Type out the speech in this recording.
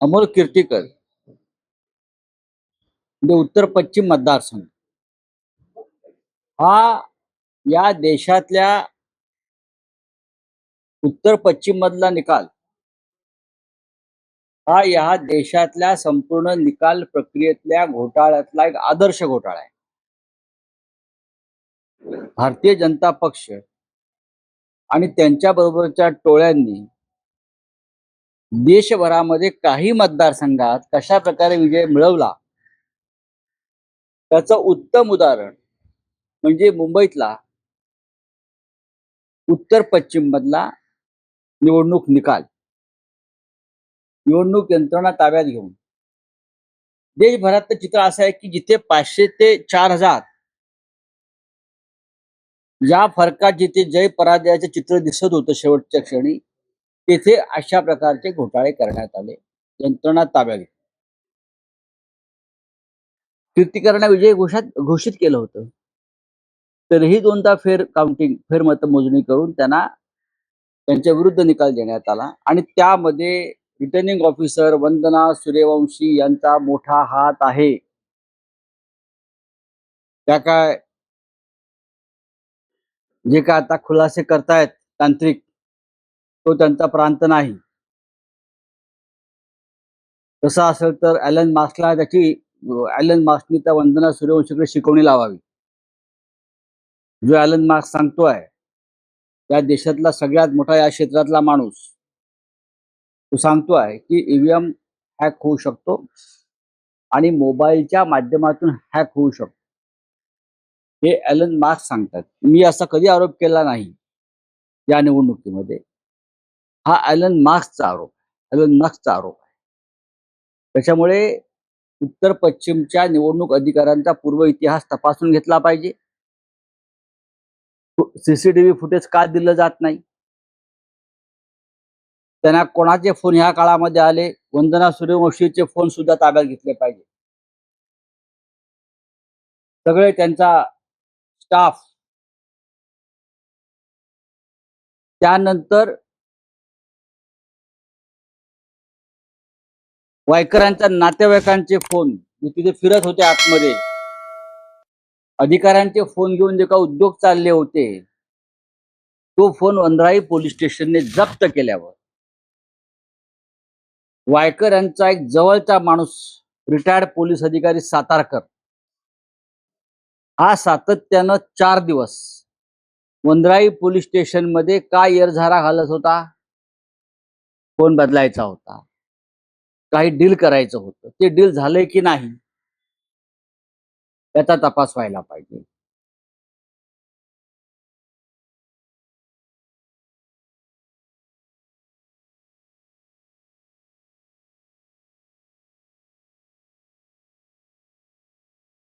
अमोल कीर्तीकर. म्हणजे उत्तर पश्चिम मतदारसंघ. हा या देशातल्या उत्तर पश्चिम मधला निकाल. हा या देशातल्या संपूर्ण निकाल प्रक्रियेतल्या घोटाळ्यातला एक आदर्श घोटाळा आहे. भारतीय जनता पक्ष आणि त्यांच्या बरोबरच्या टोळ्यांनी देशभरामध्ये काही मतदारसंघात कशा प्रकारे विजय मिळवला? त्याचं उत्तम उदाहरण म्हणजे मुंबईतला उत्तर पश्चिम मधला निवडणूक निकाल. निवडणूक यंत्रणा ताब्यात घेऊन. देशभरात चित्र असं आहे की जिथे पाचशे ते चार हजार या फरकात जिथे जय पराजयाचे चित्र दिसत होतं शेवटच्या क्षणी तेथे अशा प्रकारचे घोटाळे करण्यात आले. यंत्रणा ताब्यात घेतली. कीर्तिकरांना विजय घोषात घोषित केलं होतं. तरीही दोनदा फेर काउंटिंग फेर मतमोजणी करून त्यांना त्यांच्या विरुद्ध निकाल देण्यात आला आणि त्यामध्ये रिटर्निंग ऑफिसर वंदना सूर्यवंशी यांचा मोठा हात आहे. त्या काय जे काय आता खुलासे करतायत तांत्रिक तो त्यांचा प्रांत नाही. तसं असेल तर ॲलन मास्कला त्याची ॲलन मास्कनी त्या वंदना सूर्यवंशीकडे शिकवणी लावावी. जो ॲलन मार्क्स सांगतोय त्या देशातला सगळ्यात मोठा या क्षेत्रातला माणूस तो सांगतोय की ईव्हीएम हॅक होऊ शकतो आणि मोबाईलच्या माध्यमातून हॅक होऊ शकतो. हे ॲलन मार्क्स सांगतात. मी असा कधी आरोप केला नाही या निवडणुकीमध्ये. हा ॲलन मार्क्सचा आरोप ॲलन मार्क्सचा आरोप. आहे त्याच्यामुळे उत्तर पश्चिमच्या निवडणूक अधिकाऱ्यांचा पूर्व इतिहास तपासून घेतला पाहिजे. सीसीटीव्ही फुटेज का दिलं जात नाही? त्यांना कोणाचे फोन ह्या काळामध्ये आले? वंदना सूर्यवंशीचे फोन सुद्धा ताब्यात घेतले पाहिजे. सगळे त्यांचा स्टाफ. त्यानंतर वायकरांच्या नातेवाईकांचे फोन. तिथे फिरत होते आतमध्ये. अधिकाऱ्यांचे फोन घेऊन जे का उद्योग चालले होते तो फोन वंधराई पोलीस स्टेशनने जप्त केल्यावर. वायकर यांचा एक जवळचा माणूस रिटायर्ड पोलीस अधिकारी सातारकर. हा सातत्यानं चार दिवस वंधराई पोलीस स्टेशनमध्ये का येरझारा घालत होता? फोन बदलायचा होता. काही डील करायचं होतं. ते डील झालंय की नाही? त्याचा तपास व्हायला पाहिजे.